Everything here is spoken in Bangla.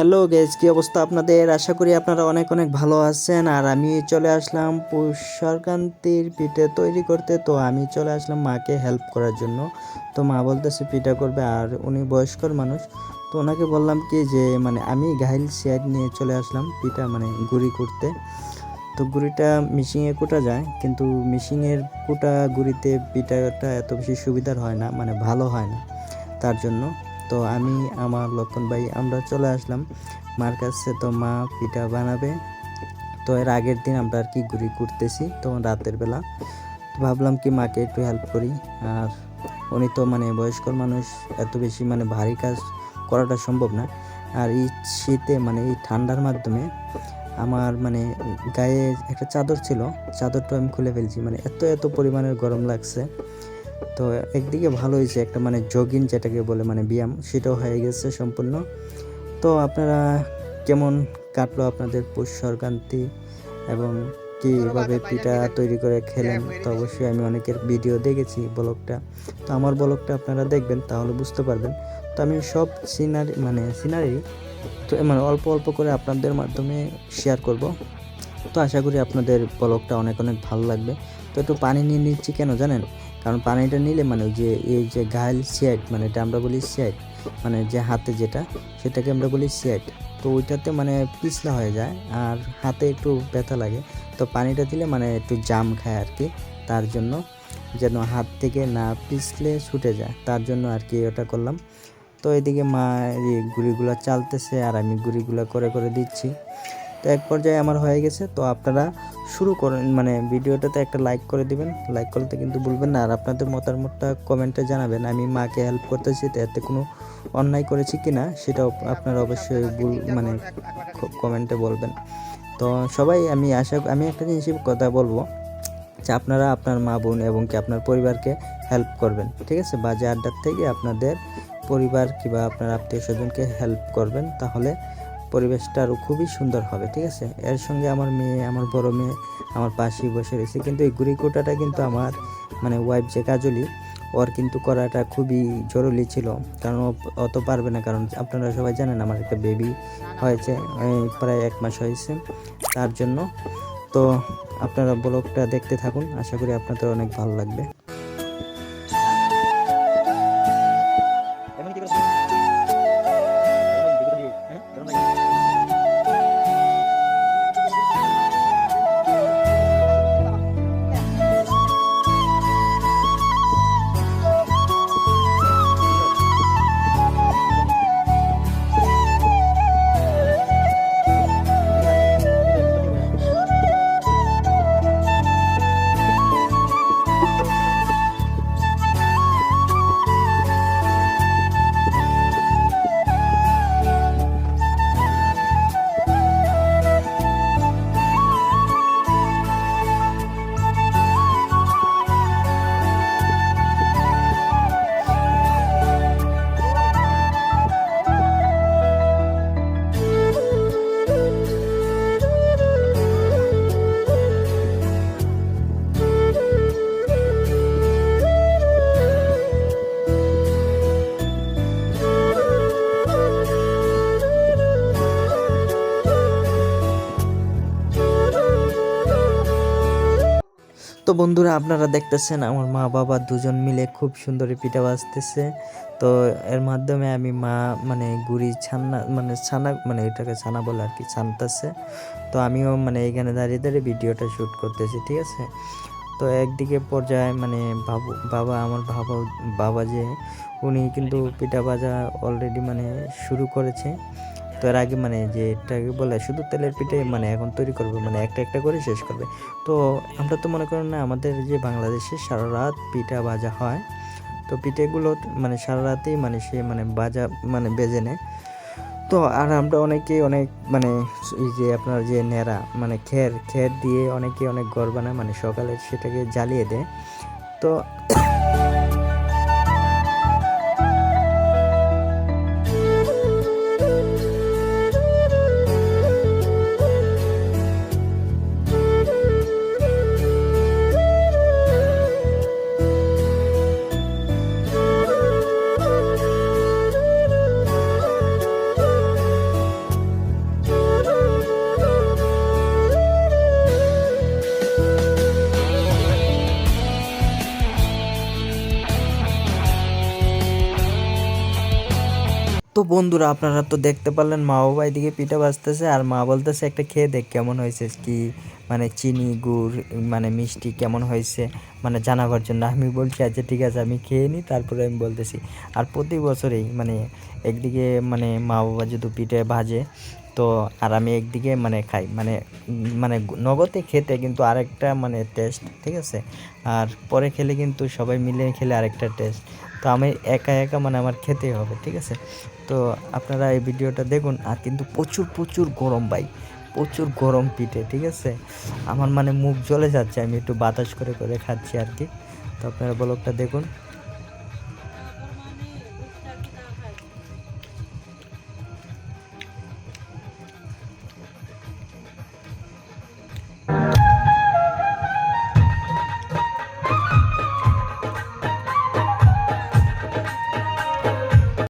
হ্যালো গেজ কি অবস্থা আপনাদের? আশা করি আপনারা অনেক অনেক ভালো আছেন। আর আমি চলে আসলাম পুষ্করকান্তির পিঠে তৈরি করতে। তো আমি চলে আসলাম মাকে হেল্প করার জন্য। তো মা বলতেছে পিঠা করবে, আর উনি বয়স্কর মানুষ। তো ওনাকে বললাম কি যে মানে আমি ঘাইল শেয়ার নিয়ে চলে আসলাম পিঠা মানে গুড়ি করতে। তো গুড়িটা মিশিংয়ে কোটা যায়, কিন্তু মিশিংয়ের কোটা গুড়িতে পিঠাটা এত বেশি সুবিধার হয় না মানে ভালো হয় না, তার জন্য। তো আমি, আমার লক্ষণ ভাই, আমরা চলে আসলাম। মার কাছে তো মা পিঠা বানাবে। তো এর আগের দিন আমরা আর কি ঘুরি করতেছি তো রাতের বেলা। ভাবলাম কি মাকে একটু হেল্প করি। আর উনি তো মানে বয়স্ক মানুষ, এত বেশি মানে ভারী কাজ করাটা সম্ভব না। আর এই শীতে মানে এই ঠান্ডার মাধ্যমে আমার মানে গায়ে একটা চাদর ছিল, চাদরটা আমি খুলে ফেলছি। মানে এত এত পরিমাণের গরম লাগছে। তো একদিকে ভালো হয়েছে একটা মানে জগিং যেটাকে বলে মানে ব্যায়াম, সেটাও হয়ে গেছে সম্পূর্ণ। তো আপনারা কেমন কাটলো আপনাদের পৌষ সংক্রান্তি এবং কীভাবে পিঠা তৈরি করে খেলেন? তো অবশ্যই আমি অনেকের ভিডিও দেখেছি ব্লগটা। তো আমার ব্লগটা আপনারা দেখবেন, তাহলে বুঝতে পারবেন। তো আমি সব সিনারি মানে সিনারি তো মানে অল্প অল্প করে আপনাদের মাধ্যমে শেয়ার করব। তো আশা করি আপনাদের ব্লগটা অনেক অনেক ভালো লাগবে। তো একটু পানি নিয়ে নিচ্ছি কেন জানেন? কারণ পানিটা নিলে মানে ওই যে, এই যে ঘাইল সিয়াইট মানে এটা আমরা বলি সিয়াইট মানে যে হাতে যেটা, সেটাকে আমরা বলি সিয়াইট তো ওইটাতে মানে পিছলা হয়ে যায় আর হাতে একটু ব্যথা লাগে। তো পানিটা দিলে মানে একটু জাম খায় আর কি তার জন্য যেন হাত থেকে না পিছলে ছুটে যায়, তার জন্য আর কি ওটা করলাম। তো এদিকে মা এই গুড়িগুলো চালতেছে আর আমি গুড়িগুলো করে করে দিচ্ছি। তো এক পর্যায়ে আমার হয়ে গেছে। তো আপনারা শুরু করেন মানে ভিডিওটাতে একটা লাইক করে দিবেন। লাইক করতে কিন্তু ভুলবেন না। আর আপনাদের মতামতটা কমেন্টে জানাবেন। আমি মাকে হেল্প করতেছি, তো এতে কোনো অন্যায় করেছি কি না সেটাও আপনারা অবশ্যই ভুল মানে কমেন্টে বলবেন। তো সবাই, আমি আশা আমি একটা জিনিস কথা বলব যে আপনারা আপনার মা বোন এবং কি আপনার পরিবারকে হেল্প করবেন, ঠিক আছে? বাজে আড্ডার থেকে আপনাদের পরিবার কিংবা আপনার আত্মীয় স্বজনকে হেল্প করবেন। তাহলে পরিবেশটা আরও খুবই সুন্দর হবে, ঠিক আছে? এর সঙ্গে আমার মেয়ে, আমার বড় মেয়ে, আমার পাশেই বসে রয়েছে। কিন্তু এই গুড়ি কোটাটা কিন্তু আমার মানে ওয়াইফ যে কাজলি, ওর কিন্তু করাটা খুবই জরুরি ছিল। কারণ অত পারবে না, কারণ আপনারা সবাই জানেন আমার একটা বেবি হয়েছে প্রায় এক মাস হয়েছে। তার জন্য তো আপনারা ব্লগটা দেখতে থাকুন, আশা করি আপনাদের অনেক ভালো লাগবে। তো বন্ধুরা আপনারা দেখতেছেন আমার মা বাবা দুজন মিলে খুব সুন্দর পিঠা বাজতেছে। তো এর মাধ্যমে আমি মা মানে গুড়ি ছানা মানে ছানা মানে এটাকে ছানা বলে আর কি ছানতেছে। তো আমিও মানে এখানে দাঁড়িয়ে দাঁড়িয়ে ভিডিওটা শ্যুট করতেছি ঠিক আছে? তো একদিকে পর্যায়ে মানে বাবু বাবা আমার বাবা বাবা যে উনি কিন্তু পিঠা বাজা অলরেডি মানে শুরু করেছে। তো এর আগে মানে যে এটাকে বলে, শুধু তেলের পিঠে মানে এখন তৈরি করবে মানে একটা একটা করে শেষ করবে। তো আমরা তো মনে করেন না, আমাদের যে বাংলাদেশে সারা রাত পিঠা ভাজা হয়, তো পিঠেগুলো মানে সারা রাতেই মানে সে মানে বাজা মানে বেজে নেয়। তো আর আমরা অনেকে অনেক মানে এই যে আপনার যে নেড়া মানে খের খের দিয়ে অনেকে অনেক গড় বানায় মানে সকালে সেটাকে জ্বালিয়ে দেয়। তো তো তো বন্ধুরা, আপনারা তো দেখতে পারলেন, মা বাবা এদিকে পিঠা বাজতেছে আর মা বলতেছে, একটা খেয়ে দেখ কেমন হয়েছে, কি মানে চিনি, গুড় মানে মিষ্টি কেমন হয়েছে মানে জানাবার জন্য। আমি বলছি আচ্ছা ঠিক আছে, আমি খেয়ে নিই, তারপরে আমি বলতেছি। আর প্রতি বছরেই মানে একদিকে মানে মা বাবা যদি পিঠে ভাজে, তো আর আমি একদিকে মানে খাই মানে মানে নগদে খেতে কিন্তু আরেকটা মানে টেস্ট ঠিক আছে? আর পরে খেলে কিন্তু সবাই মিলে খেলে আরেকটা টেস্ট তো আমি একা একা মানে আমার খেতেই হবে, ঠিক আছে? তো আপনারা এই ভিডিওটা দেখুন, আর কিন্তু প্রচুর প্রচুর গরম ভাই, প্রচুর গরম পিঠে, ঠিক আছে? আমার মানে মুখ জ্বলে যাচ্ছে, আমি একটু বাতাস করে করে খাচ্ছি আর কি। তো আপনারা ব্লগটা দেখুন।